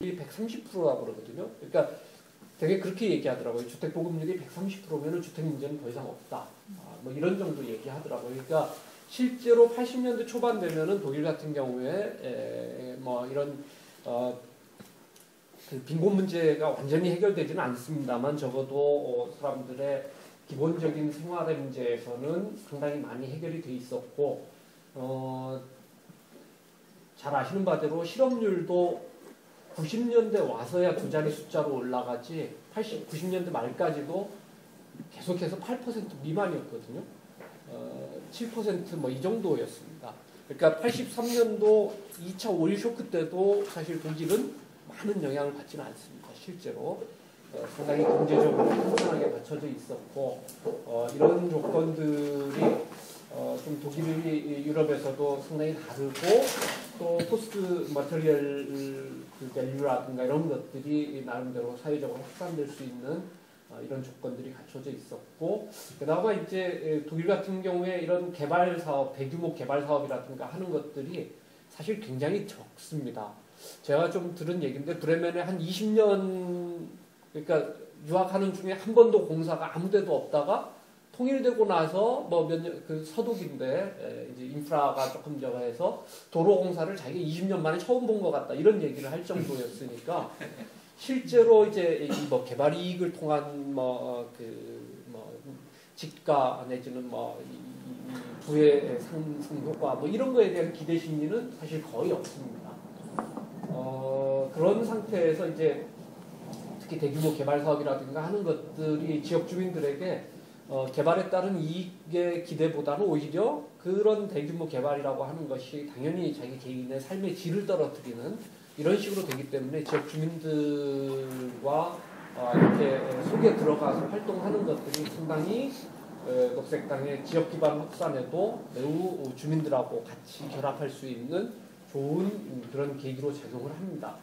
130%라고 그러거든요. 그러니까 되게 그렇게 얘기하더라고요. 주택 보급률이 130%면은 주택 문제는 더 이상 없다. 아, 뭐 이런 정도 얘기하더라고요. 그러니까 실제로 80년대 초반 되면은 독일 같은 경우에 에, 뭐 이런 어, 그 빈곤 문제가 완전히 해결되지는 않습니다만 적어도 어, 사람들의 기본적인 생활의 문제에서는 상당히 많이 해결이 돼 있었고 어, 잘 아시는 바대로 실업률도 90년대 와서야 두 자리 숫자로 올라가지 80, 90년대 말까지도 계속해서 8% 미만이었거든요. 어, 7%뭐 이 정도였습니다. 그러니까 83년도 2차 오일 쇼크 때도 사실 독일은 많은 영향을 받지는 않습니다. 실제로 어, 상당히 경제적으로 탄탄하게 받쳐져 있었고 어, 이런 조건들이 어, 좀 독일이 유럽에서도 상당히 다르고 또 포스트 머터리얼 그 밸류라든가 이런 것들이 나름대로 사회적으로 확산될 수 있는 어, 이런 조건들이 갖춰져 있었고 게다가 이제 독일 같은 경우에 이런 개발 사업 대규모 개발 사업이라든가 하는 것들이 사실 굉장히 적습니다. 제가 좀 들은 얘기인데 브레멘에 한 20년 그러니까 유학하는 중에 한 번도 공사가 아무데도 없다가 통일되고 나서 뭐 몇 년 그 서독인데 이제 인프라가 조금 저해서 도로 공사를 자기가 20년 만에 처음 본 것 같다 이런 얘기를 할 정도였으니까 실제로 이제 뭐 개발 이익을 통한 뭐 그 뭐 집가 내지는 뭐 부의 상승 효과 뭐 이런 거에 대한 기대 심리는 사실 거의 없습니다. 어 그런 상태에서 이제 특히 대규모 개발 사업이라든가 하는 것들이 지역 주민들에게 어, 개발에 따른 이익의 기대보다는 오히려 그런 대규모 개발이라고 하는 것이 당연히 자기 개인의 삶의 질을 떨어뜨리는 이런 식으로 되기 때문에 지역 주민들과 어, 이렇게 속에 들어가서 활동하는 것들이 상당히 어, 녹색당의 지역 기반 확산에도 매우 주민들하고 같이 결합할 수 있는 좋은 그런 계기로 작용을 합니다.